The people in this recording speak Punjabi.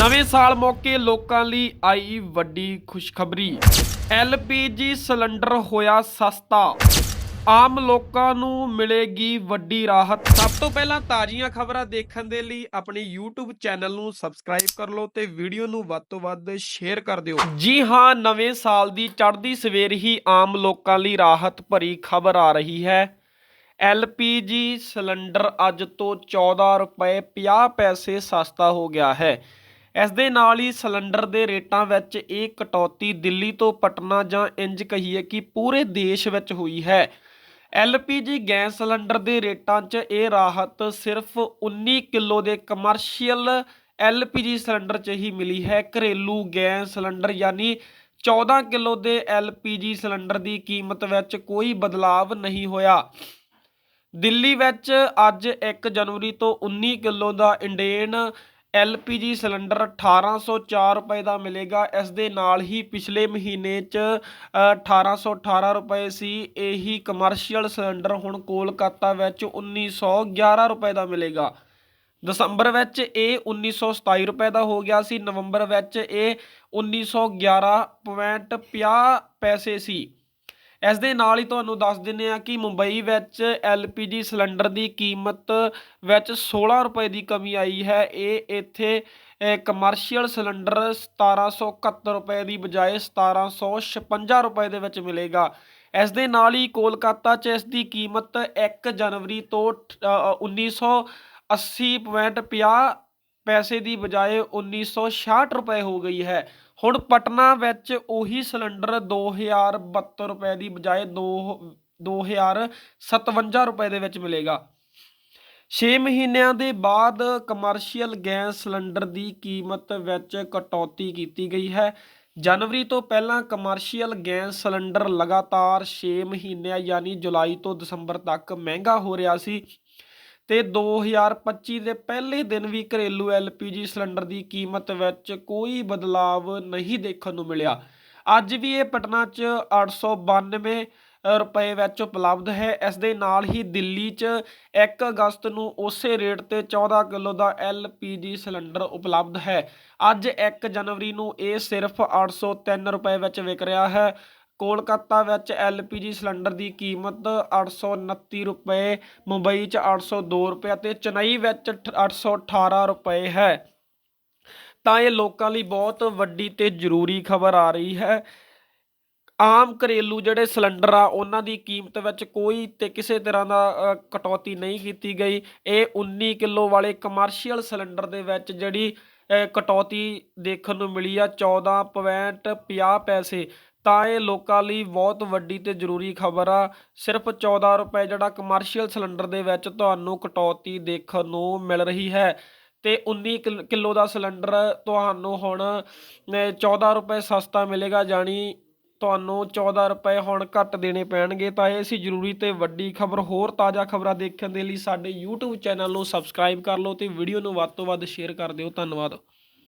ਨਵੇਂ ਸਾਲ ਮੌਕੇ ਲੋਕਾਂ ਲਈ ਆਈ ਵੱਡੀ ਖੁਸ਼ਖਬਰੀ। ਐਲਪੀਜੀ ਸਿਲੰਡਰ ਹੋਇਆ ਸਸਤਾ। ਆਮ ਲੋਕਾਂ ਨੂੰ ਮਿਲੇਗੀ ਵੱਡੀ ਰਾਹਤ। ਸਭ ਤੋਂ ਪਹਿਲਾਂ ਤਾਜ਼ੀਆਂ ਖਬਰਾਂ ਦੇਖਣ ਦੇ ਲਈ ਆਪਣੇ YouTube ਚੈਨਲ ਨੂੰ ਸਬਸਕ੍ਰਾਈਬ ਕਰ ਲਓ ਤੇ ਵੀਡੀਓ ਨੂੰ ਵੱਧ ਤੋਂ ਵੱਧ ਸ਼ੇਅਰ ਕਰ ਦਿਓ। ਜੀ ਹਾਂ, ਨਵੇਂ ਸਾਲ ਦੀ ਚੜ੍ਹਦੀ ਸਵੇਰ ਹੀ ਆਮ ਲੋਕਾਂ ਲਈ ਰਾਹਤ ਭਰੀ ਖਬਰ ਆ ਰਹੀ ਹੈ। LPG ਸਿਲੰਡਰ ਅੱਜ ਤੋਂ 14 ਰੁਪਏ 50 ਪੈਸੇ ਸਸਤਾ ਹੋ ਗਿਆ ਹੈ। ਇਸ ਦੇ ਨਾਲ ਹੀ ਸਿਲੰਡਰ ਦੇ ਰੇਟਾਂ ਵਿੱਚ ਇਹ ਕਟੌਤੀ ਦਿੱਲੀ ਤੋਂ ਪਟਨਾ ਜਾਂ ਇੰਜ ਕਹੀਏ ਕਿ ਪੂਰੇ ਦੇਸ਼ ਵਿੱਚ ਹੋਈ ਹੈ। LPG ਗੈਸ ਸਿਲੰਡਰ ਦੇ ਰੇਟਾਂ 'ਚ ਇਹ ਰਾਹਤ ਸਿਰਫ 19 ਕਿਲੋ ਦੇ ਕਮਰਸ਼ੀਅਲ LPG ਸਿਲੰਡਰ 'ਚ ਹੀ ਮਿਲੀ ਹੈ। ਘਰੇਲੂ ਗੈਸ ਸਿਲੰਡਰ ਯਾਨੀ 14 ਕਿਲੋ ਦੇ LPG ਸਿਲੰਡਰ ਦੀ ਕੀਮਤ ਵਿੱਚ ਕੋਈ ਬਦਲਾਵ ਨਹੀਂ ਹੋਇਆ। ਦਿੱਲੀ ਵਿੱਚ ਅੱਜ 1 ਜਨਵਰੀ ਤੋਂ 19 ਕਿਲੋ ਦਾ ਇੰਡੇਨ LPG ਸਿਲੰਡਰ 1804 ਰੁਪਏ ਦਾ ਮਿਲੇਗਾ। ਇਸ ਦੇ ਨਾਲ ਹੀ ਪਿਛਲੇ ਮਹੀਨੇ 'ਚ ਅ, 1818 ਰੁਪਏ ਸੀ। ਇਹੀ ਕਮਰਸ਼ੀਅਲ ਸਿਲੰਡਰ ਹੁਣ ਕੋਲਕਾਤਾ ਵਿੱਚ 1911 ਰੁਪਏ ਦਾ ਮਿਲੇਗਾ। ਦਸੰਬਰ ਵਿੱਚ ਇਹ 1927 ਰੁਪਏ ਦਾ ਹੋ ਗਿਆ ਸੀ। ਨਵੰਬਰ ਵਿੱਚ ਇਹ 1911.50 ਪੈਸੇ ਸੀ। ਇਸ ਦੇ ਨਾਲ ਹੀ ਤੁਹਾਨੂੰ ਦੱਸ ਦਿੰਨੇ ਆ ਕਿ ਮੁੰਬਈ ਵਿੱਚ LPG ਸਿਲੰਡਰ ਦੀ ਕੀਮਤ ਵਿੱਚ 16 ਰੁਪਏ ਦੀ ਕਮੀ ਆਈ ਹੈ। ਇਹ ਇੱਥੇ ਕਮਰਸ਼ੀਅਲ ਸਿਲੰਡਰ 1771 ਰੁਪਏ ਦੀ ਬਜਾਏ 1756 ਰੁਪਏ ਦੇ ਵਿੱਚ ਮਿਲੇਗਾ। ਇਸ ਦੇ ਨਾਲ ਹੀ ਕੋਲਕਾਤਾ 'ਚ ਇਸ ਦੀ ਕੀਮਤ 1 ਜਨਵਰੀ ਤੋਂ ਅ, 1980.50 ਪੈਸੇ ਦੀ ਬਜਾਏ 1966 ਰੁਪਏ ਹੋ ਗਈ ਹੈ। ਹੁਣ ਪਟਨਾ ਵਿੱਚ ਉਹੀ ਸਿਲੰਡਰ 2072 ਰੁਪਏ ਦੀ ਬਜਾਏ 2 2057 ਰੁਪਏ ਦੇ ਵਿੱਚ ਮਿਲੇਗਾ। 6 ਮਹੀਨਿਆਂ ਦੇ ਬਾਅਦ ਕਮਰਸ਼ੀਅਲ ਗੈਸ ਸਿਲੰਡਰ ਦੀ ਕੀਮਤ ਵਿੱਚ ਕਟੌਤੀ ਕੀਤੀ ਗਈ ਹੈ। ਜਨਵਰੀ ਤੋਂ ਪਹਿਲਾਂ ਕਮਰਸ਼ੀਅਲ ਗੈਸ ਸਿਲੰਡਰ ਲਗਾਤਾਰ 6 ਮਹੀਨਿਆਂ, ਯਾਨੀ ਜੁਲਾਈ ਤੋਂ ਦਸੰਬਰ ਤੱਕ ਮਹਿੰਗਾ ਹੋ ਰਿਹਾ ਸੀ। ਤੇ 2025 ਦੇ ਪਹਿਲੇ ਦਿਨ ਵੀ ਘਰੇਲੂ LPG ਸਿਲੰਡਰ ਦੀ ਕੀਮਤ ਵਿੱਚ ਕੋਈ ਬਦਲਾਵ ਨਹੀਂ ਦੇਖਣ ਨੂੰ ਮਿਲਿਆ। ਅੱਜ ਵੀ ਇਹ ਪਟਨਾ 'ਚ 892 ਰੁਪਏ ਵਿੱਚ ਉਪਲਬਧ ਹੈ। ਇਸ ਦੇ ਨਾਲ ਹੀ ਦਿੱਲੀ 'ਚ 1 ਅਗਸਤ ਨੂੰ ਉਸੇ ਰੇਟ ਤੇ 14 ਕਿਲੋ ਦਾ LPG ਸਿਲੰਡਰ ਉਪਲਬਧ ਹੈ। ਅੱਜ 1 ਜਨਵਰੀ ਨੂੰ ਇਹ ਸਿਰਫ 803 ਰੁਪਏ ਵਿੱਚ ਵਿਕ ਰਿਹਾ ਹੈ। ਕੋਲਕਾਤਾ ਵਿੱਚ LPG ਸਿਲੰਡਰ ਦੀ ਕੀਮਤ 829 ਰੁਪਏ, ਮੁੰਬਈ 'ਚ 802 ਰੁਪਏ ਅਤੇ ਚੇਨਈ ਵਿੱਚ 818 ਰੁਪਏ ਹੈ। ਤਾਂ ਇਹ ਲੋਕਾਂ ਲਈ ਬਹੁਤ ਵੱਡੀ ਤੇ ਜ਼ਰੂਰੀ ਖਬਰ ਆ ਰਹੀ ਹੈ। ਆਮ ਘਰੇਲੂ ਜਿਹੜੇ ਸਿਲੰਡਰ ਆ, ਉਹਨਾਂ ਦੀ ਕੀਮਤ ਵਿੱਚ ਕੋਈ ਤੇ ਕਿਸੇ ਤਰ੍ਹਾਂ ਦਾ ਕਟੌਤੀ ਨਹੀਂ ਕੀਤੀ ਗਈ। ਇਹ 19 ਕਿਲੋ ਵਾਲੇ ਕਮਰਸ਼ੀਅਲ ਸਿਲੰਡਰ ਦੇ ਵਿੱਚ ਜਿਹੜੀ ਕਟੌਤੀ ਦੇਖਣ ਨੂੰ ਮਿਲੀ ਆ 14.50 ਪੈਸੇ। ਤਾਂ ਇਹ ਲੋਕਾਂ ਲਈ ਬਹੁਤ ਵੱਡੀ ਤੇ ਜ਼ਰੂਰੀ ਖਬਰ ਆ। ਸਿਰਫ 14 ਰੁਪਏ ਜਿਹੜਾ ਕਮਰਸ਼ੀਅਲ ਸਿਲੰਡਰ ਦੇ ਵਿੱਚ ਤੁਹਾਨੂੰ ਕਟੌਤੀ ਦੇਖਣ ਨੂੰ ਮਿਲ ਰਹੀ ਹੈ ਤੇ 19 ਕਿਲ- ਕਿਲੋ ਦਾ ਸਿਲੰਡਰ ਤੁਹਾਨੂੰ ਹੁਣ ਅ, 14 ਰੁਪਏ ਸਸਤਾ ਮਿਲੇਗਾ ਜਾਣੀ ਤੁਹਾਨੂੰ 14 ਰੁਪਏ ਹੁਣ ਘੱਟ ਦੇਣੇ ਪੈਣਗੇ। ਤਾਂ ਇਹ ਸੀ ਜ਼ਰੂਰੀ ਤੇ ਵੱਡੀ ਖਬਰ। ਹੋਰ ਤਾਜ਼ਾ ਖਬਰਾਂ ਦੇਖਣ ਦੇ ਲਈ ਸਾਡੇ YouTube ਚੈਨਲ ਨੂੰ ਸਬਸਕ੍ਰਾਈਬ ਕਰ ਲਓ ਤੇ ਵੀਡੀਓ ਨੂੰ ਵੱਧ ਤੋਂ ਵੱਧ ਸ਼ੇਅਰ ਕਰ ਦਿਓ। ਧੰਨਵਾਦ।